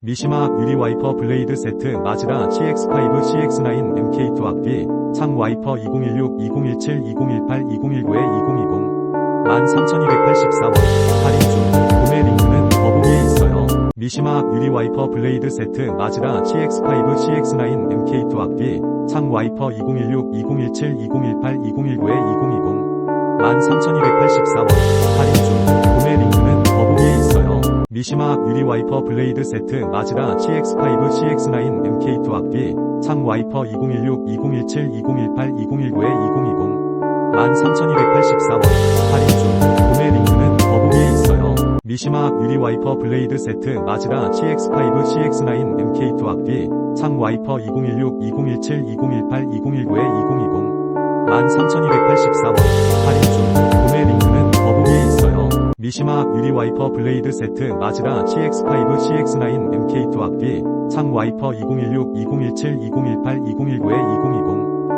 미시마 유리 와이퍼 블레이드 세트 마즈다 CX5 CX9 MK2 앞뒤 창 와이퍼 2016, 2017, 2018, 2019에 2020 13,284원. 할인 중. 구매 링크는 더보기에 있어요. 미시마 유리 와이퍼 블레이드 세트 마즈다 CX5 CX9 MK2 앞뒤 창 와이퍼 2016, 2017, 2018, 2019에 2020 13,284원 미시마 유리 와이퍼 블레이드 세트 마즈다 CX5 CX9 MK2 앞뒤 창 와이퍼 2016, 2017, 2018, 2019에 2020 13,284원. 할인 중. 구매 링크는 더보기에 있어요. 미시마 유리 와이퍼 블레이드 세트 마즈다 CX5 CX9 MK2 앞뒤 창 와이퍼 2016, 2017, 2018, 2019에 2020 13,284원. 할인 미시마 유리 와이퍼 블레이드 세트 마즈다 CX5 CX9 MK2 앞뒤 창 와이퍼 2016, 2017, 2018, 2019에 2020